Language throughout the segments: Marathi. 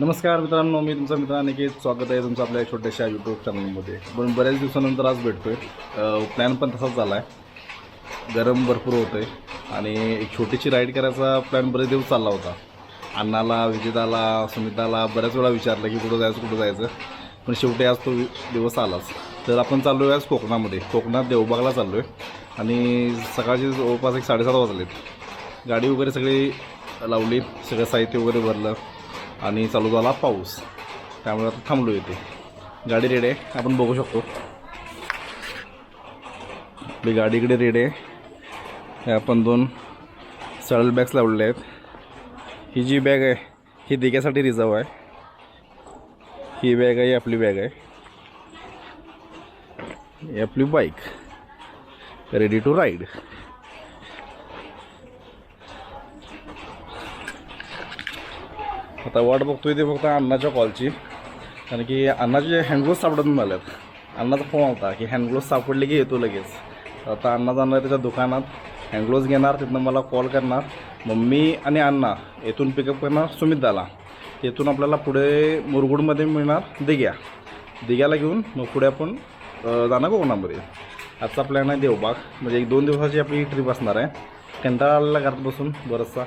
नमस्कार मित्रांनो मी तुमचा मित्र अनिकेत. स्वागत आहे तुमचं आपल्या छोट्याशा यूट्यूब चॅनलमध्ये पण बऱ्याच दिवसानंतर आज भेटतो आहे प्लॅन पण तसाच झाला आहे गरम भरपूर होतं आहे आणि एक छोटीशी राईड करायचा प्लॅन बरेच दिवस चालला होता. अण्णाला विजिताला सुमिताला बऱ्याच वेळा विचारलं की कुठं जायचं कुठं जायचं. पण शेवटी आज तो दिवस आलाच. तर आपण चाललो आहे आज कोकणामध्ये. कोकणात देवबागला चाललो आहे आणि सकाळचे जवळपास एक साडेसात वाजलेत. गाडी वगैरे सगळी लावली सगळं साहित्य वगैरे भरलं. आणि चालू झाला पाऊस. त्यामुळे आता थांबलो इथे. गाडी रेड आहे. आपण बघू शकतो. आपली गाडी इकडे रेड आहे. हे आपण दोन सडल बॅग्स लावलेले आहेत. ही जी बॅग आहे ही दिग्यासाठी रिझर्व आहे. ही बॅग आहे ही आपली बॅग आहे. आपली बाईक रेडी टू राईड आता वाट बघतोय ते फक्त अण्णाच्या कॉलची. कारण की अण्णाचे हँडग्लोव्स सापडत नाही आहेत अण्णाचा फोन होता की हँडग्लोव्स सापडले की येतो लगेच. आता अण्णा जाणार त्याच्या दुकानात. हँडग्लोव्स घेणार तिथनं मला कॉल करणार. मम्मी आणि अण्णा येथून पिकअप करणार सुमित दाला येथून आपल्याला पुढे मुरगुडमध्ये मिळणार दिघ्या. दिघ्याला घेऊन मग पुढे आपण जाणार कोकणामध्ये. आजचा प्लॅन आहे देवबाग. म्हणजे एक दोन दिवसाची आपली ट्रिप असणार आहे. कंटाळा आलेला घरात बसून बरंचसा.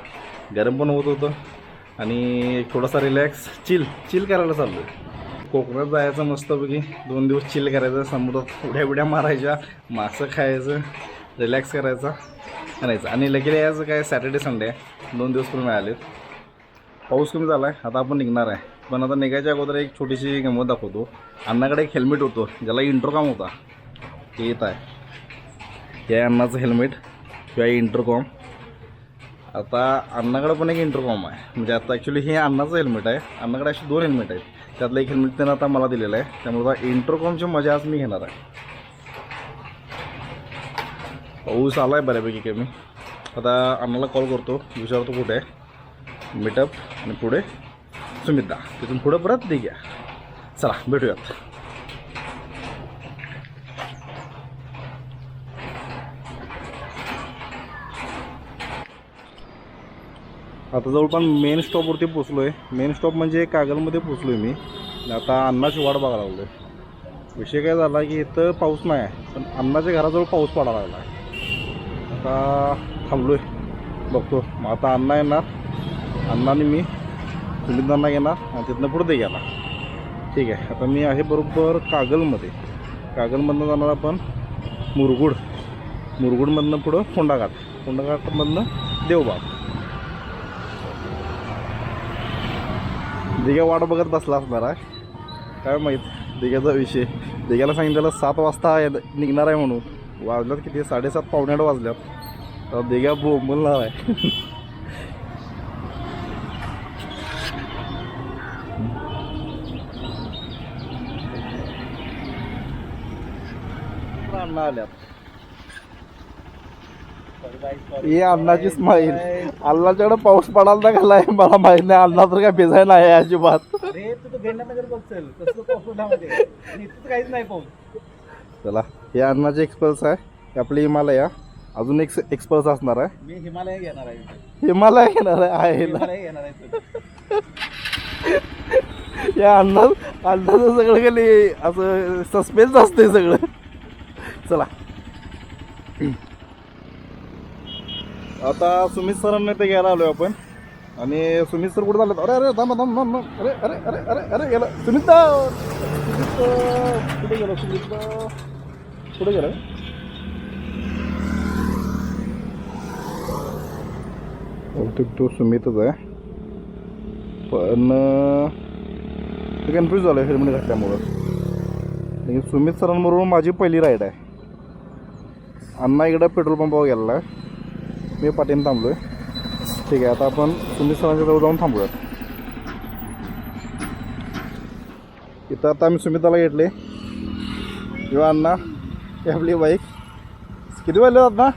गरम पण होत होतं. आणि एक थोडासा रिलॅक्स चिल चिल करायला चाललो आहे कोकणात जायचं मस्तपैकी दोन दिवस चिल करायचं समुद्रात उड्या उड्या मारायच्या मासं खायचं रिलॅक्स करायचा करायचं आणि लगेच यायचं काय सॅटर्डे संडे आहे दोन दिवस पण मिळालेत. पाऊस कमी झाला आहे आता आपण निघणार आहे. पण आता निघायच्या अगोदर एक छोटीशी गंमत दाखवतो. अण्णाकडे एक हेल्मेट होतो ज्याला इंटरकॉम होता. ते येत आहे. हे अण्णाचं हेल्मेट किंवा इंटरकॉम आता अण्णाकडे पण एक इंटरकॉम आहे म्हणजे आता ॲक्च्युली हे अण्णाचं हेल्मेट आहे अण्णाकडे अशी दोन हेल्मेट आहेत त्यातलं एक हेल्मेट त्यानं आता मला दिलेलं आहे त्यामुळे आता इंटरकॉमची मजा आज मी घेणार आहे पाऊस आला आहे बऱ्यापैकी कमी आता अण्णाला कॉल करतो विचारतो कुठे आहे मीटअप आणि पुढे सुमिता तिथून पुढे परत दे घ्या चला भेटूयात आता जवळपास मेन स्टॉपवरती पोचलो आहे मेन स्टॉप म्हणजे कागलमध्ये पोचलो आहे मी. आता अण्णाची वाट बघायला लागलो आहे विषय काय झाला की इथं पाऊस नाही आहे पण अण्णाच्या घराजवळ पाऊस पडायला लागला आहे आता थांबलो आहे बघतो. मग आता अण्णा येणार. अण्णाने मी. सुमितांना घेणार आणि तिथनं पुढे ते ठीक आहे. आता मी आहे बरोबर कागलमध्ये. कागलमधनं जाणार आपण मुरगुड. मुरगुडमधनं पुढं फोंडाघाट फोंडाघाटमधनं देवबाग. दिघ्या वाट बघत बसला असणार आहे काय माहीत दिघ्याचा विषय. दिघ्याला सांगितलेलं सात वाजता ये- निघणार आहे म्हणून. वाजल्यात किती? साडेसात पावणे आठ वाजल्यात. तर दिघ्या बोंबलणार आहे. अण्णा आल्यात. ही अण्णाची स्माईल अण्णाच्याकडे पाऊस पडायला तर घालाय. मला माहीत नाही अण्णा तर काय भिजाय नाही अजिबात. काहीच नाही पाऊस. चला हे अण्णाचे एक्सप्रेस आहे. आपली हिमालया. अजून एक एक्सप्रेस असणार आहे. मी हिमालय घेणार आहे. हिमालय येणार आहे ना. हिमालय घेणार आहे. या अण्णा अण्णाचं सगळं खाली असं सस्पेन्स असते सगळं. चला. आता सुमित सरांना ते घ्यायला आलोय आपण. आणि सुमित सर कुठे झालं अरे अरे थांबा थांब थांब थांब. अरे अरे अरे अरे अरे गेलं. सुमित सुमित कुठे गेलं सुमित कुठे गेलं? बहुतेक तो सुमितच आहे. पण ते कन्फ्यूज झालं हेल्मेट घातल्यामुळं. सुमित सरांबरोबर माझी पहिली राईड आहे. अण्णा इकडं पेट्रोल पंपावर गेलेला आहे. मी पाठीन थांबलो आहे ठीक आहे आता आपण सुनील सरांच्या जवळ जाऊन थांबूयात. इथं आता आम्ही सुमिताला घेतले. किंवा अण्णा आपली बाईक. किती वाजले अण्णा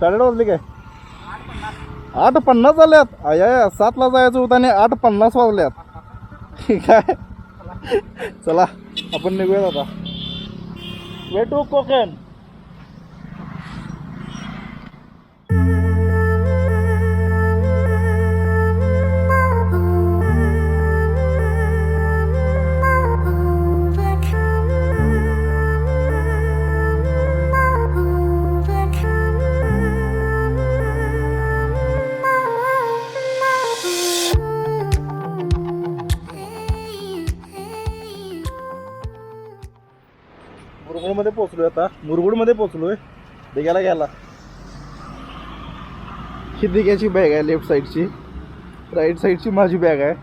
साडेआठ वाजले काय? आठ पन्नास झाल्यात आया सातला जायचं होतं आणि आठ पन्नास वाजल्यात काय चला आपण निघूयात आता. भेटू कोकण. पोचलोय आता. मुरगुडमध्ये पोचलोय दिग्याला घ्यायला. ही दिग्याची बॅग आहे लेफ्ट साईडची राईट साईडची माझी बॅग आहे.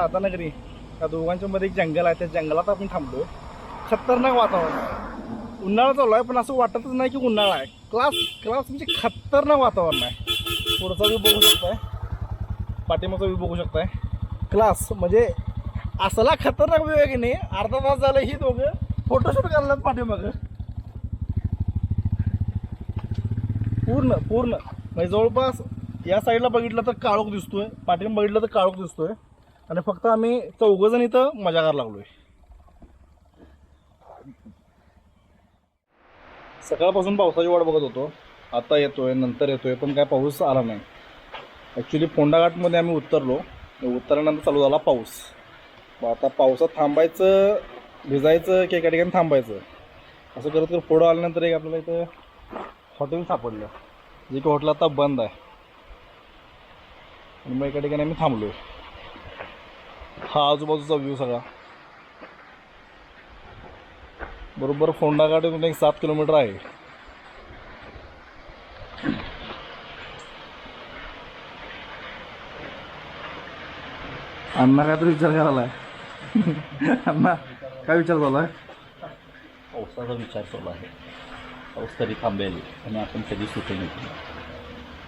राधानगरी या दोघांच्या मध्ये एक जंगल आहे त्या जंगलात आपण थांबलो खतरनाक वातावरण आहे. उन्हाळा चालू आहे पण असं वाटतच नाही की उन्हाळा आहे. क्लास क्लास म्हणजे खतरनाक वातावरण आहे. पुढचा व्यू बघू शकताय. पाठिंबाचा व्यू बघू शकताय. क्लास म्हणजे असला खतरनाक व्यू आहे की नाही अर्धा तास झालं ही दोघं फोटोशूट करतात पाठीमागं. पूर्ण पूर्ण. म्हणजे जवळपास या साईडला बघितलं तर काळोख दिसतोय पाठीमा बघितलं तर काळोख दिसतोय. आणि फक्त आम्ही चौघजण इथं मजा करायला लागलोय. सकाळपासून पावसाची वाट बघत होतो. आता येतोय नंतर येतोय पण काय पाऊस आला नाही. ॲक्च्युली फोंडाघाटमध्ये आम्ही उतरलो. उतरल्यानंतर चालू झाला पाऊस. मग आता पावसात थांबायचं भिजायचं की एका ठिकाणी थांबायचं असं करत करत पुढं आल्यानंतर एक आपल्याला इथं हॉटेल सापडलं. जे की हॉटेल आता बंद आहे. आणि मग एका ठिकाणी आम्ही थांबलो हा आजूबाजूचा व्ह्यू सगळा. बरोबर फोंडाघाट इथून एक सात किलोमीटर आहे. अण्णा काय तर विचार करायला अण्णा काय विचार झाला आहे? पावसाचा विचार चालू आहे. पाऊस कधी थांबेल आणि आपण कधी सुटेल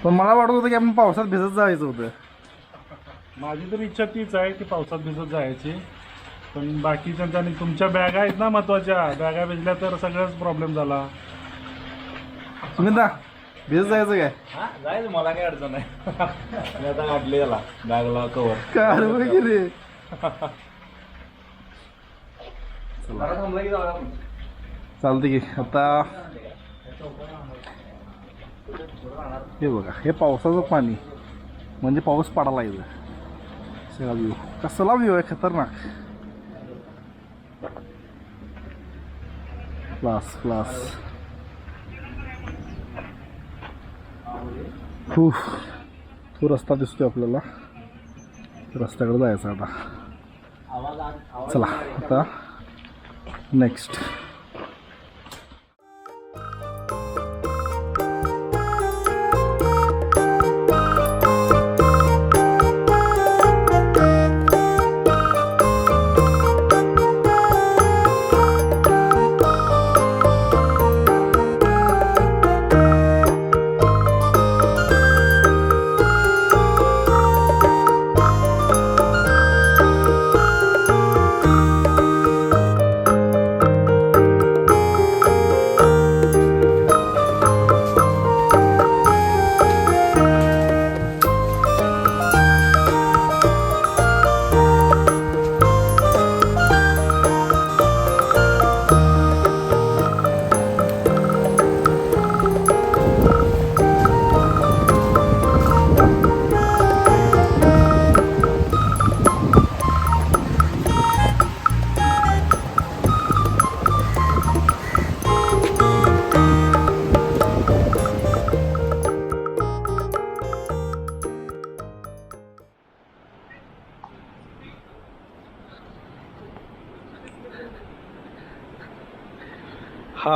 पण मला वाटत होतं की आपण पावसात भिजत जायचं होतं. माझी तर इच्छा तीच आहे की पावसात भिजत जायची. पण बाकीच्या आणि तुमच्या बॅगा आहेत ना महत्त्वाच्या. बॅगा भिजल्या तर सगळंच प्रॉब्लेम झाला. सुमिता भिजत जायचं काय? हा जायचं मला काय अडचण नाही. मी आता काढले त्याला बॅगला कवर काय अरे की रे चालते की आता हे बघा हे पावसाचं पाणी म्हणजे पाऊस पडायला इथं सगळा व्ह्यू कसला व्ह्यू आहे खतरनाक क्लास क्लास खूप तो रस्ता दिसतोय आपल्याला रस्त्याकडे जायचं आता चला आता नेक्स्ट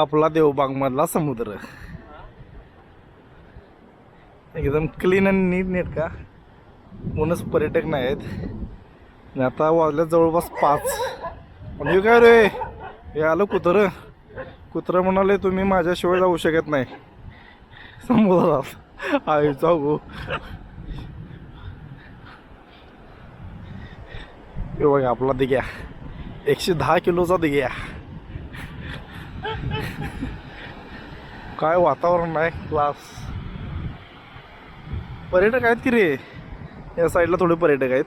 आपला देवबाग मधला समुद्र. एकदम क्लीन आणि नीट नीट का? कोणच पर्यटक नाही आहेत आता वाजल्या जवळपास पाच. म्हणजे काय रे? हे आलं कुत्रं. कुत्रं म्हणाले तुम्ही माझ्याशिवाय जाऊ शकत नाही. समुद्रात. आहे जाऊ. बघा आपला दिग्या एकशे दहा किलोचा दिग्या काय वातावरण आहे क्लास पर्यटक आहेत की रे? या साईडला थोडे पर्यटक आहेत.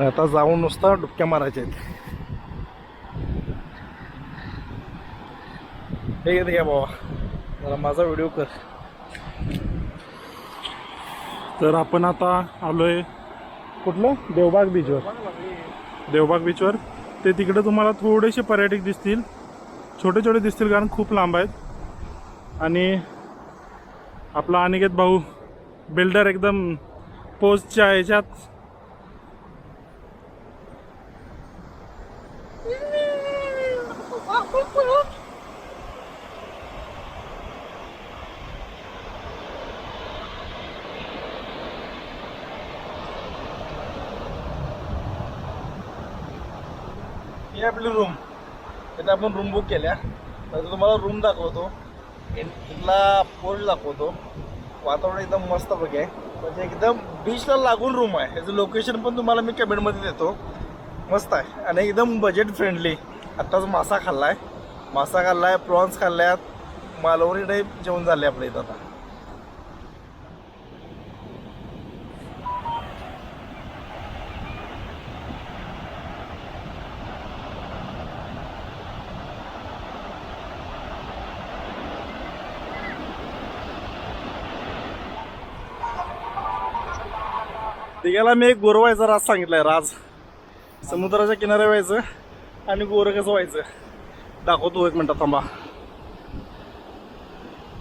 आता जाऊन नुसता डुबक्या मारायच्या आहेत. हे घे घ्या बाबा. जरा माझा व्हिडिओ कर. तर आपण आता आलोय कुठलं? देवबाग बीचवर देवबाग बीचवर ते तिकडे तुम्हाला थोडेसे पर्यटक दिसतील. छोटे छोटे दिसतील कारण खूप लांब आहेत. आणि आपला अनिकेत भाऊ बिल्डर एकदम पोस्टच्या ह्याच्यात. आपली रूम तिथे आपण रूम बुक केल्या. तर तुम्हाला रूम दाखवतो. इथला पोर्ट दाखवतो. वातावरण एकदम मस्त बघे म्हणजे एकदम बीचला लागून रूम आहे. ह्याचं लोकेशन पण तुम्हाला मी कमेंटमध्ये देतो. मस्त आहे. आणि एकदम बजेट फ्रेंडली आत्ताच मासा खाल्ला आहे मासा खाल्ला आहे प्रॉन्स खाल्ल्यात. मालवणी टाईप जेवण झाले आपल्या इथं आता. तिघाला मी एक गोरं व्हायचा राज सांगितलाय राज. समुद्राच्या किनाऱ्या व्हायचं आणि गोरं कसं व्हायचं. दाखवतो एक मिनटात थांबा.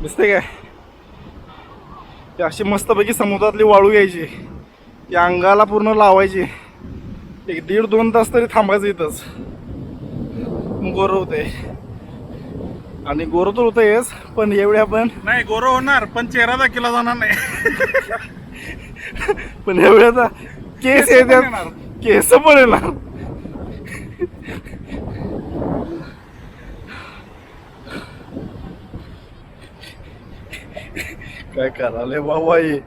दिसते काय? अशी मस्तपैकी समुद्रातली वाळू घ्यायची ती अंगाला पूर्ण लावायची. एक दीड दोन तास तरी थांबायचं इथंच. गोरं होते आणि गोरं तर होतंयच पण एवढे आपण नाही गोरो होणार पण चेहरा दाखिला जाणार नाही. पण एवढ्या आता केस येतात केस पण येणार. काय कराले बाबा हे?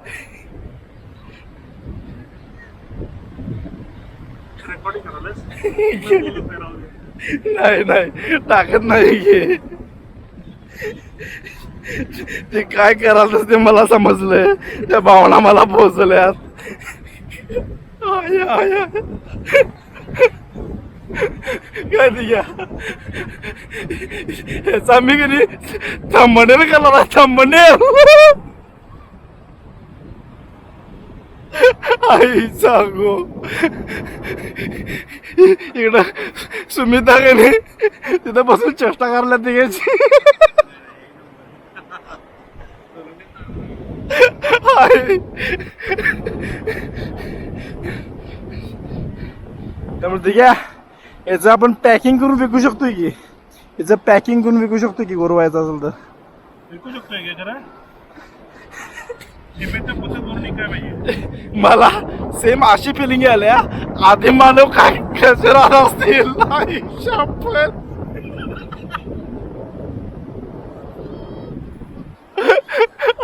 नाही नाही. टाकत नाही ते काय करायचं ते मला समजलंय. त्या भावना मला पोहोचल्यात. आय, काय ह्याचा मी कधी थांबणेल केला थांबणेल. आई सांगो. इकडं सुमिता गेली तिथं बसून चेष्टा करायला तिघायची आई त्यामुळे ठीक आहे. याचं आपण पॅकिंग करून विकू शकतोय की? याचं पॅकिंग करून विकू शकतो की गोरवायचं असेल तर? विकू शकतोय का खरं? मला सेम अशी फिलिंग आल्या आधी मानव काय कसे राहत असतील.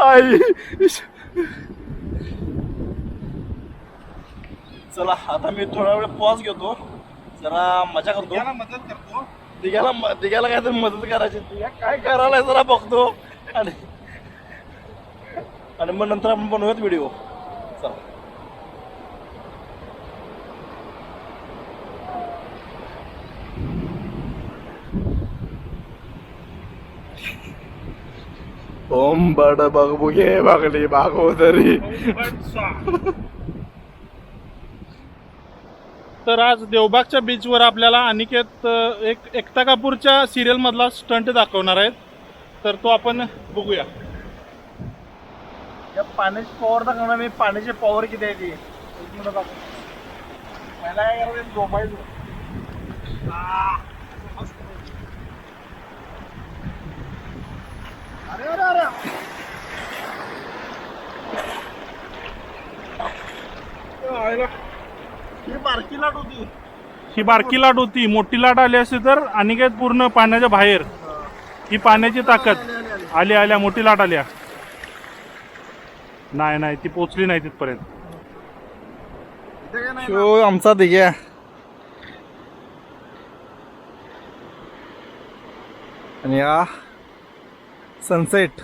आई चला आता मी थोडा वेळ पॉज घेतो. जरा मजा करतो. मदत करतो. दिघ्याला दिघ्याला काहीतरी मदत करायची दिघ्या काय करायला जरा बघतो. आणि आणि मग नंतर आपण बनवूयात व्हिडिओ चला ओम बड बघबुगे बागली बागोदरी तर आज देवबागच्या बीचवर आपल्याला अनिकेत एक एकता कपूरच्या सिरियल मधला स्टंट दाखवणार आहेत. तर तो आपण बघूया. या पाण्याची पॉवर दाखवणार मी. पाण्याची पॉवर किती आहे ती? एक मिनिट दाखव. पहिला काय करायचं? झोपायचं अरे अरे अरे ही बारकी लाट होती. ही बारकी लाट होती. मोठी लाट आली असती तर अनिकेत पूर्ण पाण्याच्या बाहेर. ही पाण्याची ताकद. आली आल्या मोठी लाट आल्या. नाही नाही ती पोचली नाही तिथपर्यंत. काय शो आमचा दिग्या आणि हा. सनसेट.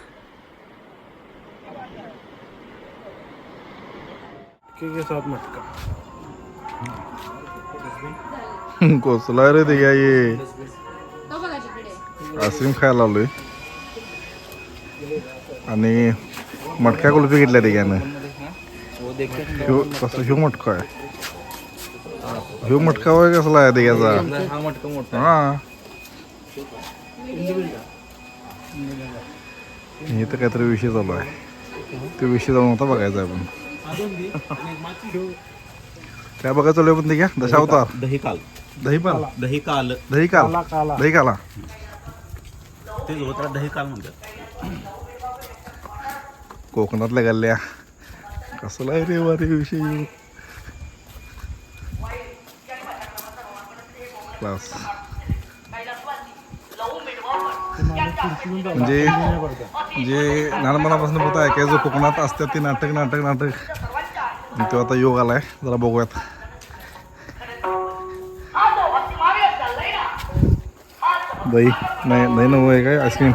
के साथ मटका कोसला रे दिग्या ये तो आईस्क्रीम खायला आलोय आणि मटक्या कुल्फी घेतल्या दिग्यानं ह्यो कसं ह्यो मटका आहे. ह्यो मटका वय कसला आहे दिग्याचा हा. हे तर काहीतरी विषय चालू आहे. तो विषय जाऊन होता बघायचा आपण. काय बघायचं चालू आहे पण दिग्या दशावतार दही काल. दही पाल दही काल. दही काल. दही काला. ते त्याला दही काल म्हणतात. कोकणातल्या गल्ल्या. कसला आहे रे वारे विषय. क्लास. म्हणजे जे लहानपणापासून होत ऐकायचं कोकणात असतात ते नाटक नाटक नाटक. तो आता योग आलाय. जरा बघूयात. दही नाही दही नव्हे आहे काय? आईस्क्रीम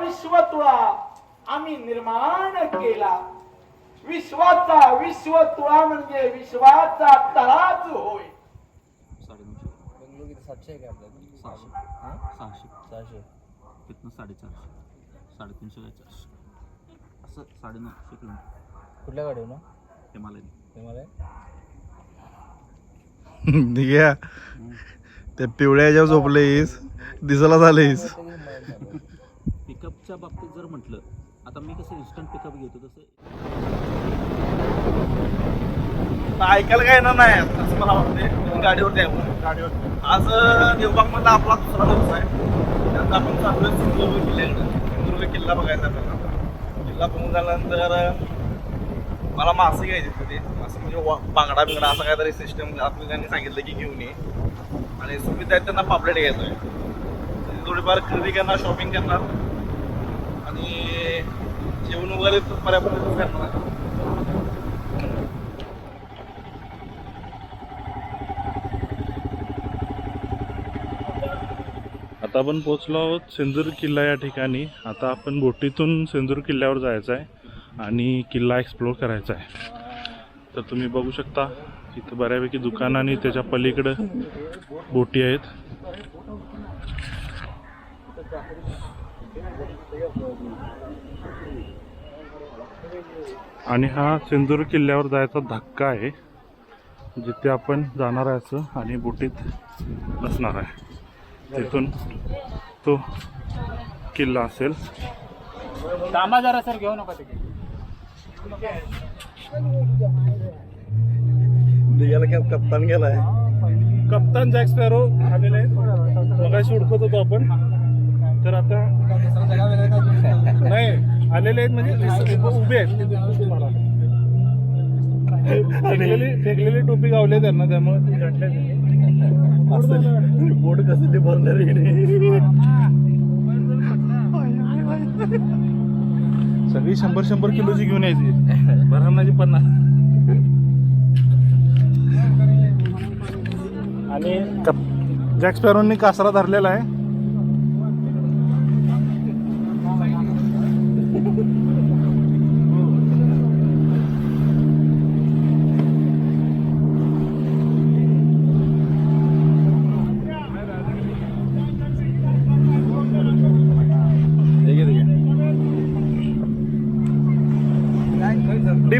विश्वाचा विश्वतुळा आम्ही निर्माण केला. विश्वाचा विश्वतुळा म्हणजे विश्वाचा तळाच होय. सहाशे. सहाशे. तिथनं साडेचारशे. साडेतीनशे काय चारशे? असं साडेनऊशे किलोमीटर. कुठल्या ना? हिमालय. त्या पिवळ्या ह्याच्यावर झोपलेस दिसायला झालेस. पिकअपच्या बाबतीत जर म्हटलं आता मी कसं इन्स्टंट पिकअप घेतो तसं ऐकायला काय येणार नाही असं मला वाटते गाडीवरती आहे. गाडीवर आज देवबागमधला आपला दुसरा दिवस आहे. त्यात आपण चाललोय सिंधुदुर्ग किल्ल्याकडे. सिंधुदुर्ग किल्ला बघायचा आपल्याला. किल्ला बघून झाल्यानंतर मला मासे घ्यायचे तिथे मासे म्हणजे बांगडा बिंगडा असं काहीतरी सिस्टम आपल्याला त्यांनी सांगितलं की घेऊन ये. आणि सुविधा आहेत त्यांना पापलेट घ्यायचं आहे थोडीफार खरेदी करणार शॉपिंग करणार. जेवण वगैरे बऱ्यापैकी करणार आता आपण पोचलो आहोत सिंदूर किल्ला या ठिकाणी. आता आपण बोटीतून सिंदूर किल्ल्यावर जायचं आहे आणि किल्ला एक्सप्लोर करायचा आहे. तर तुम्ही बघू शकता इथं बऱ्यापैकी दुकानं आणि त्याच्या पलीकडं बोटी आहेत. आणि हा सिंदूर किल्ल्यावर जायचा धक्का आहे. जिथे आपण जाणार आहे असं आणि बोटीत बसणार आहे. तिथून तो किल्ला असेल. जरा सर घेऊ नका तिकडे. कप्तान गेलाय? कप्तान जॅक स्पॅरो आलेले आहेत. मगाशी उडकत होतो आपण. तर आता नाही. आलेले आहेत म्हणजे उभे आहेत. फेकलेली फेकलेली टोपी गावली त्यांना त्यामुळे बोट कसं ते बोलणार सगळी शंभर शंभर किलोची घेऊन यायची. बरहमनाची पन्नास. आणि कप जॅक स्पॅरोनी कासरा धरलेला आहे.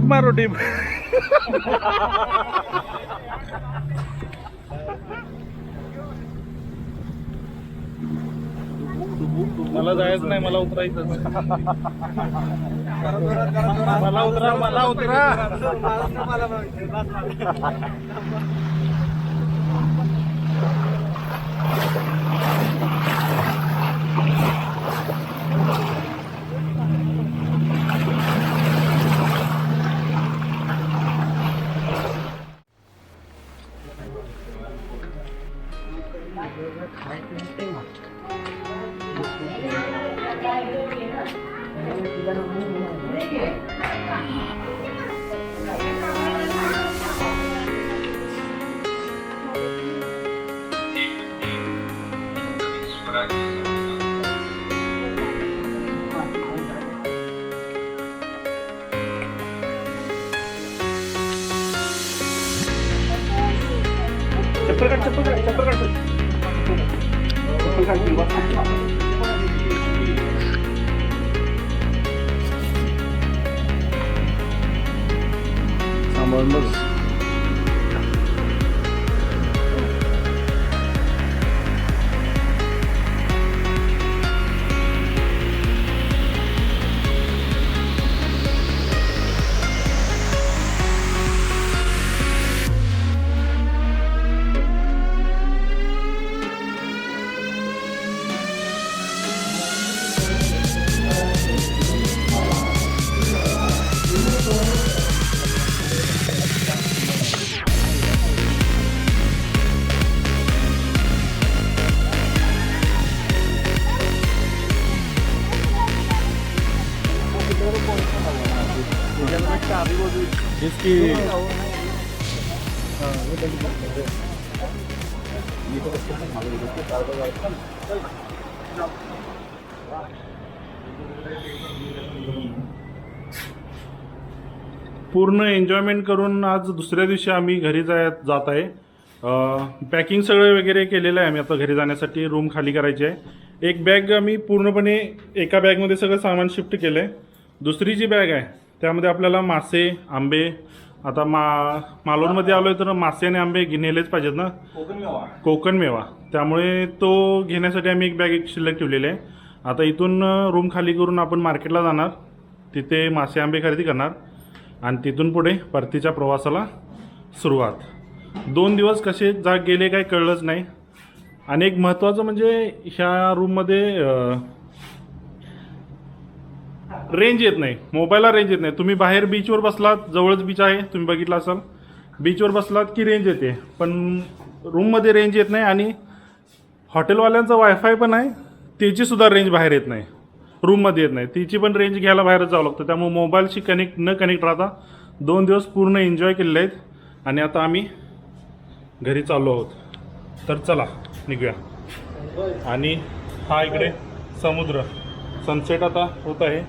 मारो डिप मला जायचं नाही मला उतरायचं मला उतरा मला उतरा. मला पूर्ण एन्जॉयमेंट करून आज दुसऱ्या दिवशी आम्ही घरी जाय जात आहे. पॅकिंग सगळं वगैरे केलेलं आहे आम्ही आता घरी जाण्यासाठी रूम खाली करायची आहे. एक बॅग आम्ही पूर्णपणे एका बॅगमध्ये सगळं सामान शिफ्ट केलं आहे दुसरी जी बॅग आहे त्यामध्ये आपल्याला मासे आंबे आता मा मालवणमध्ये आलो आहे तर मासे आणि आंबे नेलेच पाहिजेत ना? कोकण मेवा. त्यामुळे तो घेण्यासाठी आम्ही एक बॅग एक शिल्लक ठेवलेली आहे. आता इथून रूम खाली करून आपण मार्केटला जाणार. तिथे मासे आंबे खरेदी करणार. आणि तिथून पुढे परतीच्या प्रवासाला सुरुवात. दोन दिवस कसे जा गेले काय कळलंच नाही. आणि एक महत्त्वाचं म्हणजे ह्या रूममध्ये रेंज येत नाही. मोबाईलला रेंज येत नाही. तुम्ही बाहेर बीचवर बसलात जवळच बीच आहे तुम्ही बघितलं असाल. बीचवर बसलात की रेंज येते. पण रूममध्ये रेंज येत नाही आणि हॉटेलवाल्यांचा वायफाय पण आहे त्याचीसुद्धा रेंज बाहेर येत नाही. रूममध्ये येत नाही. तिची पण रेंज घ्यायला बाहेरच जावं लागतं. त्यामुळे मोबाईलशी कनेक्ट न कनेक्ट राहता दोन दिवस पूर्ण एन्जॉय केलेले आहेत. आणि आता आम्ही घरी चाललो आहोत. तर चला निघूया. आणि हा इकडे समुद्र. सनसेट आता होत आहे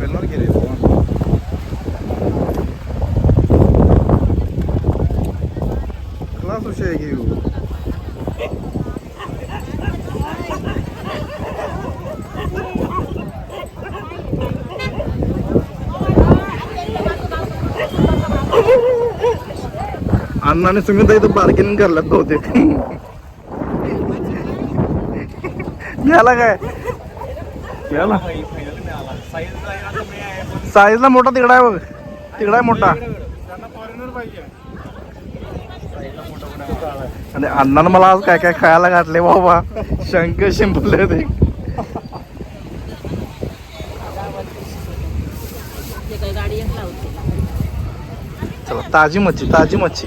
पेलणार गेले क्लास विषय आहे की ह्यो. अण्णा आणि सुमित इथं बार्गेनिंग करलात बहुतेक. घ्याला काय? घ्याला साईजला मोठा तिकडा आहे बघ. तिकडा आहे मोठा. आणि अण्णानं मला आज काय काय खायला घातले बाबा. शंख शिंपले ते चला ताजी मच्छी ताजी मच्छी.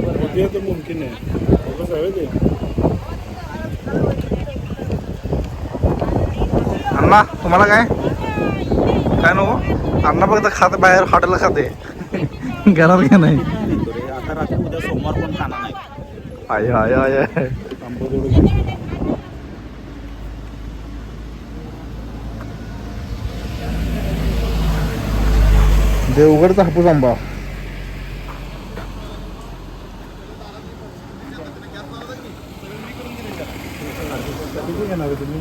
ते तर मुमकिन आहे कसं आहे ते अण्णा तुम्हाला काय? काय नको? अण्णा फक्त खात बाहेर हॉटेलला खाते. घरात का नाही? आता रात्री उद्या सोमवार पण खाणार नाही. आय आय आय आय. देवगडचा हापूस आंबा.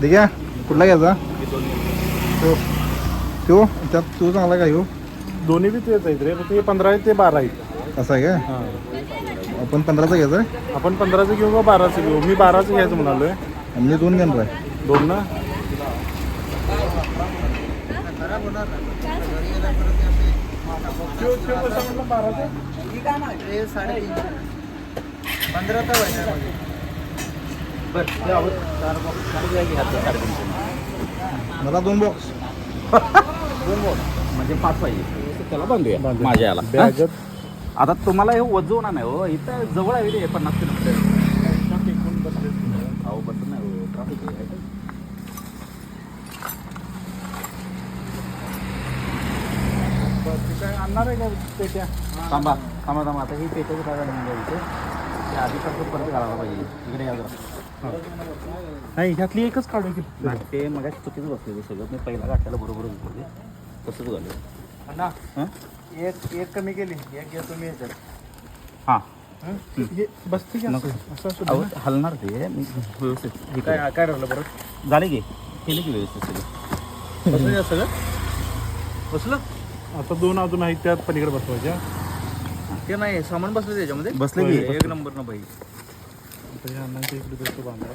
ठीक आहे. कुठला घ्यायचा? तो. तो? त्यात तो चांगला काय हो दोन्ही बी तेच आहेत रे. हे पंधरा आहेत ते बारा आहेत. असा आहे हां. आपण पंधराचा घ्यायचा आहे? आपण पंधराचं घेऊ का बाराचं घेऊ? मी बाराचं घ्यायचं म्हणालोय. आणि मी दोन घेणार आहे. दोन ना? मला दोन बॉक्स म्हणजे पाच पाहिजे. त्याला बांधूया. माझ्या याला. हा? आता तुम्हाला हे वजवणार नाही हो इथं जवळ आहे रे पन्नास किलोमीटर. अहो नाही हो ट्रॅफिक आहे. काय आणणार आहे का पेट्या? थांबा थांबा थांबा. आता ही पेट्याचं काय म्हणजे आधी परत परत घालायला पाहिजे. इकडे या जरा. नाही ह्यातली एकच काढू की ते मग चुकीचं बसले सगळं. मी पहिला गाठायला बरोबर ते तसंच झालं. हं? एक एक कमी केली. एक घेतो मी याच्यात. हां. बसते की. असं? ना. हलणार ते. मी व्यवस्थित काय. काय राहिलं बरं? झाले की? केले की व्यवस्थित सगळं. बसलं सगळं? बसलं? आता दोन अजून आहेत त्यात पलीकडे बसवायच्या ते नाही सामान बसलं त्याच्यामध्ये? बसले की? एक नंबर ना बाई. आता ह्या अण्णांच्या इकडे देतो बांधा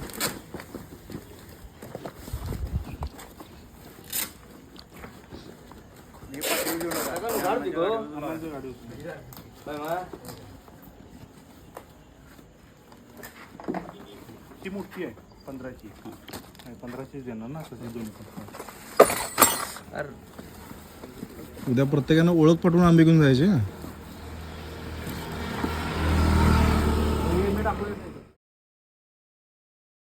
ती मोठी आहे पंधराची. नाही पंधराचीच देणार ना पण अरे. उद्या प्रत्येकानं ओळख पटवून आंबे घेऊन जायचे.